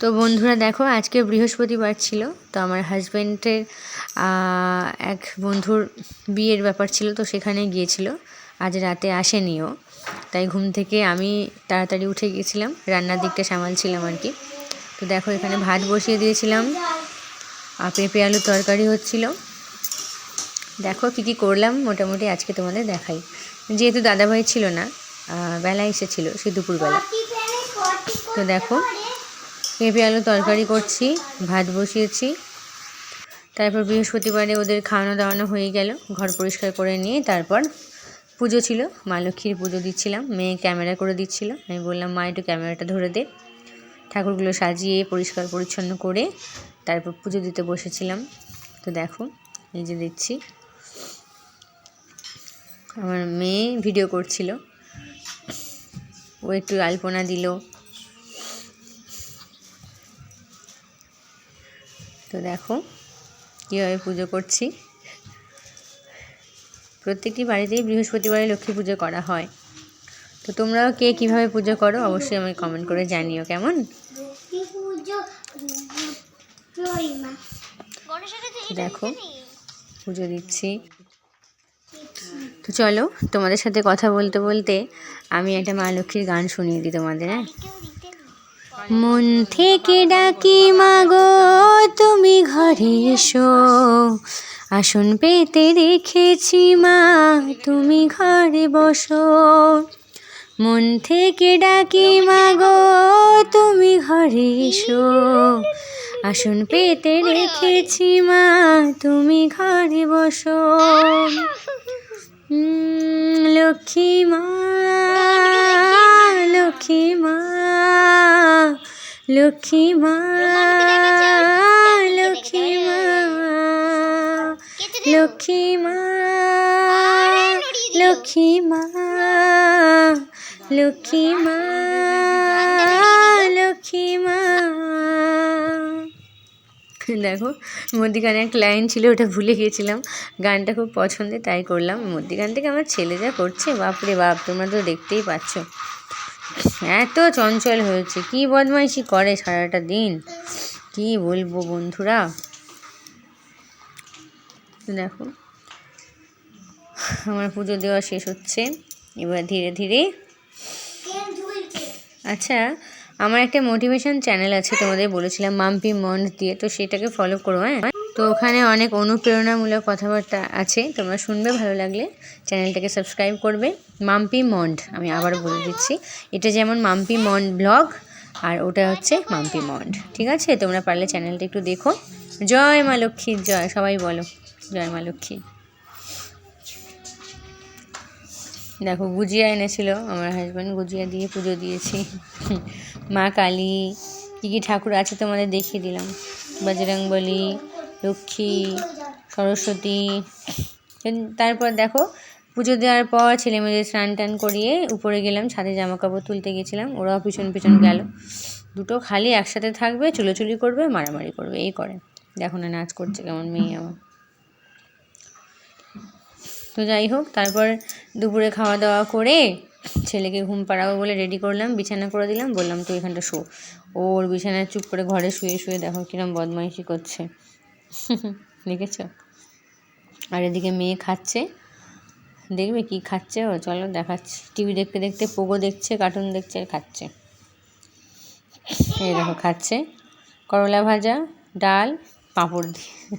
তো বন্ধুরা দেখো, আজকে বৃহস্পতিবার ছিল, তো আমার হাজব্যান্ডের এক বন্ধুর বিয়ের ব্যাপার ছিল, তো সেখানে গিয়েছিল। আজ রাতে আসেনিও তাই ঘুম থেকে আমি তাড়াতাড়ি উঠে গিয়েছিলাম, রান্নার দিকটা সামালছিলাম আর কি। তো দেখো, এখানে ভাত বসিয়ে দিয়েছিলাম, আর পেঁপে আলু তরকারি হচ্ছিল। দেখো কী কী করলাম, মোটামুটি আজকে তোমাদের দেখাই। যেহেতু দাদাভাই ছিল না বেলা এসেছিল, সে দুপুরবেলা। তো দেখো পেঁপে আলু তরকারি করছি, ভাত বসিয়েছি। তারপর বৃহস্পতিবারে ওদের খাওয়ানো দাওয়ানো হয়ে গেল, ঘর পরিষ্কার করে নিয়ে তারপর পুজো ছিল, মা লক্ষ্মীর পুজো দিচ্ছিলাম, মেয়ে ক্যামেরা করে দিচ্ছিল। আমি বললাম, মা, একটু ক্যামেরাটা ধরে দে। ঠাকুরগুলো সাজিয়ে পরিষ্কার পরিচ্ছন্ন করে তারপর পুজো দিতে বসেছিলাম। তো দেখো, এই যে দিচ্ছি আমার মেয়ে ভিডিও করছিল। ও একটু আলপনা দিল তো দেখো কীভাবে পুজো করছি। প্রত্যেকটি বাড়িতেই বৃহস্পতিবারে লক্ষ্মী পুজো করা হয়। তো তোমরাও কে কীভাবে পুজো করো অবশ্যই আমাকে কমেন্ট করে জানিও কেমন? দেখো পুজো দিচ্ছি। তো চলো তোমাদের সাথে কথা বলতে বলতে আমি একটা মা লক্ষ্মীর গান শুনিয়ে দিই তোমাদের হ্যাঁ? মন থেকে ডাকি মাগো তুমি ঘরে এসো। আসন পেতে রেখেছি মা, তুমি ঘরে বসো। মন থেকে ডাকি মাগো তুমি ঘরে এসো। আসন পেতে রেখেছি মা, তুমি ঘরে বসো। লক্ষ্মী মা লক্ষ্মী মা লক্ষ্মী মা। লক্ষ্মী মা লক্ষ্মী মা লক্ষ্মী মা লক্ষ্মী মা। দেখো, মধ্যিখানে এক লাইন ছিল, ওটা ভুলে গিয়েছিলাম গানটা খুব পছন্দের, তাই করলাম। মধ্যিখান থেকে আমার ছেলে যা করছে, বাপরে বাপ, তোমরা তো দেখতেই পাচ্ছ। এত চঞ্চল হয়েছে, কি বদমাইশি করে সারাটা দিন। কি বলব বন্ধুরা? দেখো। আমার পুজো দেওয়া শেষ হচ্ছে। এবার ধীরে ধীরে। আচ্ছা আমার একটা মোটিভেশন চ্যানেল আছে তোমাদের বলেছিলাম, মাম্পি মন্ড দিয়ে, তো সেটাকে ফলো করো হ্যাঁ? তো ওখানে অনেক অনুপ্রেরণামূলক কথাবার্তা আছে, তোমরা শুনবে, ভালো লাগলে চ্যানেলটাকে সাবস্ক্রাইব করবে। মাম্পি মন্ড আমি আবার বলে দিচ্ছি। এটা যেমন মাম্পি মন্ড ব্লগ আর ওটা হচ্ছে মাম্পি মন্ড ঠিক আছে? তোমরা পারলে চ্যানেলটা একটু দেখো। জয় মা লক্ষ্মীর জয়, সবাই বলো। জয় মা লক্ষ্মী। দেখো, গুজিয়া এনেছিল, আমার হাজব্যান্ড গুজিয়া দিয়ে পুজো দিয়েছি। মা কালী, কী কী ঠাকুর আছে তোমাদের দেখিয়ে দিলাম। বজরংবলী, লক্ষ্মী, সরস্বতী। তারপর দেখো, পুজো দেওয়ার পর ছেলে মেয়েদের স্নান টান করিয়ে উপরে গেলাম, ছাদে জামা কাপড় তুলতে গেছিলাম ওরাও পিছন পিছন গেল। দুটো খালি একসাথে থাকবে, চুলোচুলি করবে, মারামারি করবে, এই করে। দেখো না, নাচ করছে কেমন মেয়ে আমার। তো যাই হোক, তারপর দুপুরে খাওয়া দাওয়া করে ছেলেকে ঘুম পাড়াবো বলে রেডি করলাম, বিছানা করে দিলাম, বললাম, তুই এখানটা শো। ওর বিছানায় চুপ করে ঘরে শুয়ে শুয়ে দেখো কিরম বদমাইশি করছে। দেখেছ? আর এদিকে মেয়ে খাচ্ছে। দেখবে কি খাচ্ছে ও? চলো দেখাচ্ছি। টিভি দেখতে দেখতে পোগো দেখছে কার্টুন দেখছে, আর খাচ্ছে। এই দেখো, খাচ্ছে। করলা ভাজা, ডাল, পাঁপড় দিয়ে।